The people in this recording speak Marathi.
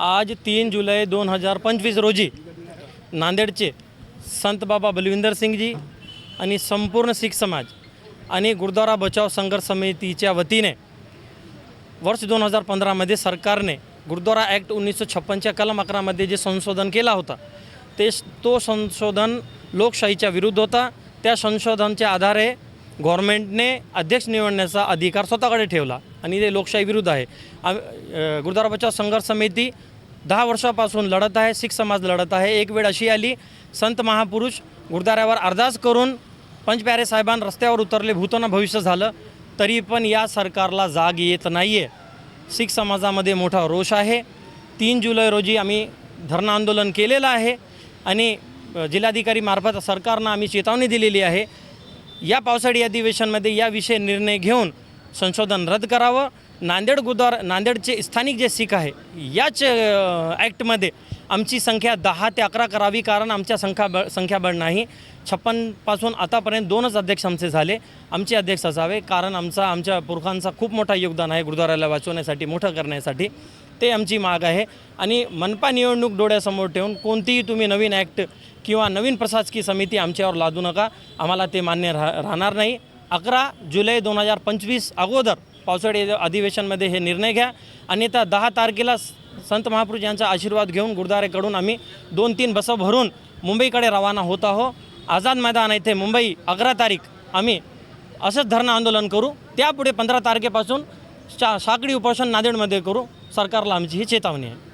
आज तीन जुलै दोन हजार पंचवीस रोजी नांदेडचे संत बाबा बलविंदर सिंगजी आणि संपूर्ण शीख समाज आणि गुरुद्वारा बचाव संघर्ष समितीच्या वतीने वर्ष दोन हजार पंधरामध्ये सरकारने गुरुद्वारा ॲक्ट उन्नीसशे छप्पनच्या कलम अकरामध्ये जे संशोधन केला होता ते तो संशोधन लोकशाहीच्या विरुद्ध होता. त्या संशोधनच्या आधारे गव्हर्मेंटने अध्यक्ष निवडण्याचा अधिकार स्वतःकडे ठेवला आणि ते लोकशाही विरुद्ध आहे. आम गुरुद्वारा बचाव संघर्ष समिती दहा वर्षापासून लढत आहे शीख समाज लढत आहे. एक वेळ अशी आली संत महापुरुष गुरुद्वाऱ्यावर अरदास करून पंचप्यारे साहेबान रस्त्यावर उतरले भूताना भविष्य झालं. तरी पण या सरकारला जाग येत नाही आहे शीख समाजामध्ये मोठा रोष आहे. तीन जुलै रोजी आम्ही धरणं आंदोलन केलेलं आहे. आणि जिल्हाधिकारीमार्फत जिल्हाधिकारी मार्फत सरकारनं आम्ही चेतावणी दिलेली आहे. या पावसाळी अधिवेशनमध्ये या विषय निर्णय घेऊन संशोधन रद्द करावं. नांदेड गुदार नांदेडचे स्थानिक जे सीख आहे याच ॲक्टमध्ये आमची संख्या दहा ते अकरा करावी कारण आमच्या संख्याबळ संख्याबळ नाही. छप्पनपासून आतापर्यंत दोनच अध्यक्ष आमचे झाले. आमचे अध्यक्ष असावे कारण आमचा आमच्या पुरखांचा खूप मोठा योगदान आहे गुरुद्वाराला वाचवण्यासाठी मोठं करण्यासाठी. ते आमची माग आहे. आणि मनपा निवडणूक डोळ्यासमोर ठेवून कोणतीही तुम्ही नवीन ॲक्ट किंवा नवीन प्रशासकीय समिती आमच्यावर लादू नका. आम्हाला ते मान्य राह राहणार नाही. अकरा जुलै दोन हजार पंचवीस अगोदर पावसाळी अधिवेशनमध्ये हे निर्णय घ्या. आणि त्या दहा तारखेला संत महापुरुष यांचा आशीर्वाद घेऊन गुरुद्वारेकडून आम्ही दोन तीन बसं भरून मुंबईकडे रवाना होत आहो. आझाद मैदान येथे मुंबई अकरा तारीख आम्ही असंच धरणं आंदोलन करू. त्यापुढे पंधरा तारखेपासून शा साकडी उपोषण नांदेडमध्ये करू. सरकारला आमची ही चेतावणी आहे.